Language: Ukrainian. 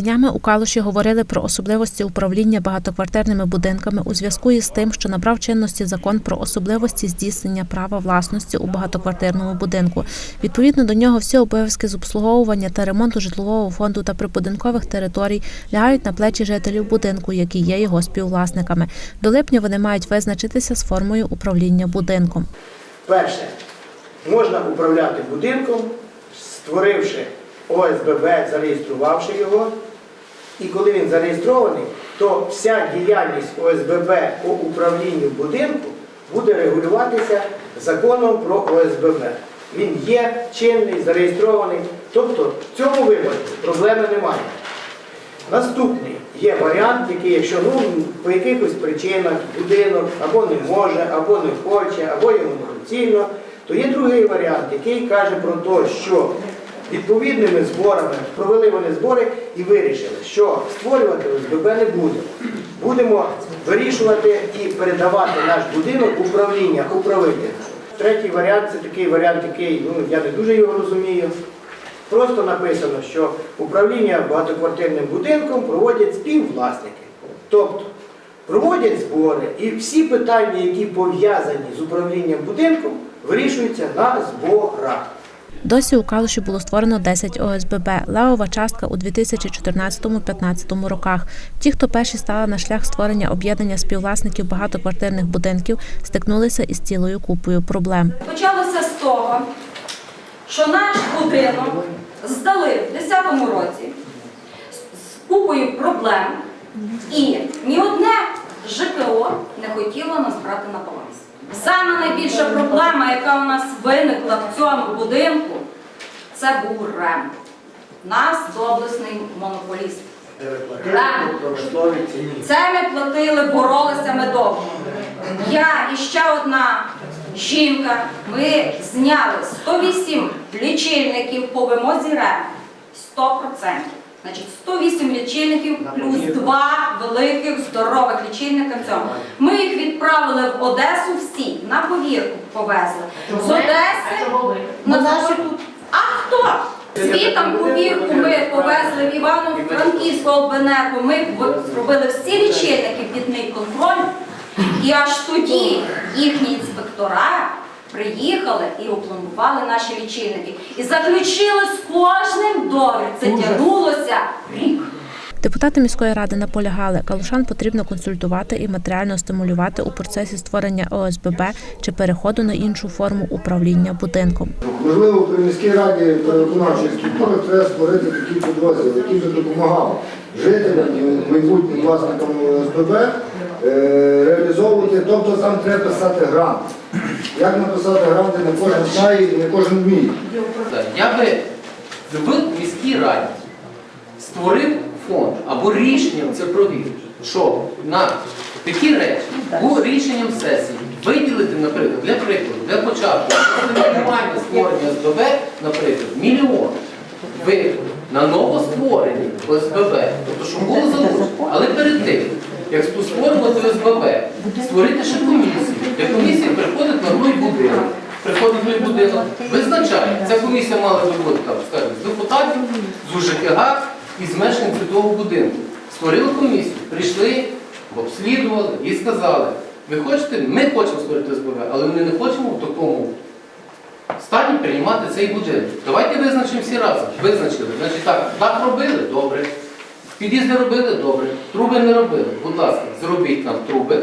Днями у Калуші говорили про особливості управління багатоквартирними будинками у зв'язку із тим, що набрав чинності закон про особливості здійснення права власності у багатоквартирному будинку. Відповідно до нього всі обов'язки з обслуговування та ремонту житлового фонду та прибудинкових територій лягають на плечі жителів будинку, які є його співвласниками. До липня вони мають визначитися з формою управління будинком. Перше, можна управляти будинком, створивши ОСББ, зареєструвавши його. І коли він зареєстрований, то вся діяльність ОСББ по управлінню будинку буде регулюватися законом про ОСББ. Він є чинний, зареєстрований. Тобто в цьому випадку проблеми немає. Наступний є варіант, який, якщо ну, по якихось причинах будинок або не може, або не хоче, або йому доцільно, то є другий варіант, який каже про те, що відповідними зборами провели вони збори і вирішили, що створювати ОСББ не будемо. Будемо вирішувати і передавати наш будинок управління управителю. Третій варіант це такий варіант, який ну, я не дуже його розумію. Просто написано, що управління багатоквартирним будинком проводять співвласники. Тобто проводять збори і всі питання, які пов'язані з управлінням будинком, вирішуються на зборах. Досі у Калуші було створено 10 ОСББ, левова частка у 2014-15 роках. Ті, хто перші стали на шлях створення об'єднання співвласників багатоквартирних будинків, стикнулися із цілою купою проблем. Почалося з того, що наш будинок здали в 10-му році з купою проблем, і ні одне ЖКО не хотіло нас брати на баланс. Саме найбільша проблема, яка у нас виникла в цьому будинку, це був РЕМ. Нас доблесний монополіст. Ціні. Це ми платили, боролися ми довго. Я і ще одна жінка, ми зняли 108 лічильників по вимозі РЕМ. 100%. Значить, 108 лічильників плюс два великих здорових лічильника в цьому. Ми їх відправили в Одесу всі, на повірку повезли. З Одеси на завод. А хто? Звітом повірку ми повезли в Івано-Франківську Обленерго, ми зробили всі лічильники під контроль. І аж тоді їхні інспектора приїхали і опломбували наші лічильники. І заключили з кожним договір. Це тягнулося рік. Депутати міської ради наполягали, калушан потрібно консультувати і матеріально стимулювати у процесі створення ОСББ чи переходу на іншу форму управління будинком. Можливо, при міській раді переконавчої структури треба створити такий підрозділ, який би допомагав жителям і майбутнім власникам ОСББ е, реалізовувати, тобто там треба писати грант. Як написати гранти, не кожен знає і не кожен вміє. Я би в міській раді створив фонд або рішенням це провів, що на такі речі було рішенням сесії виділити, наприклад, для прикладу, для початку, мінімальне створення СББ, наприклад, мільйон виділити на новостворені ОСББ, тобто, щоб було залучено. Але перед тим, як створювати ОСББ, створити ще комісію, де комісія приходить на той будинок. Приходить той будинок, визначає, ця комісія мала виходити скажімо, з депутатів, з УЖКГ і з мешканців того будинку. Створили комісію, прийшли, обслідували і сказали, ви хочете, ми хочемо створити СББ, але ми не хочемо в такому стані приймати цей будинок. Давайте визначимо всі разом. Визначили. Значить так, дах робили? Добре. Під'їзди робили? Добре. Труби не робили. Будь ласка, зробіть нам труби,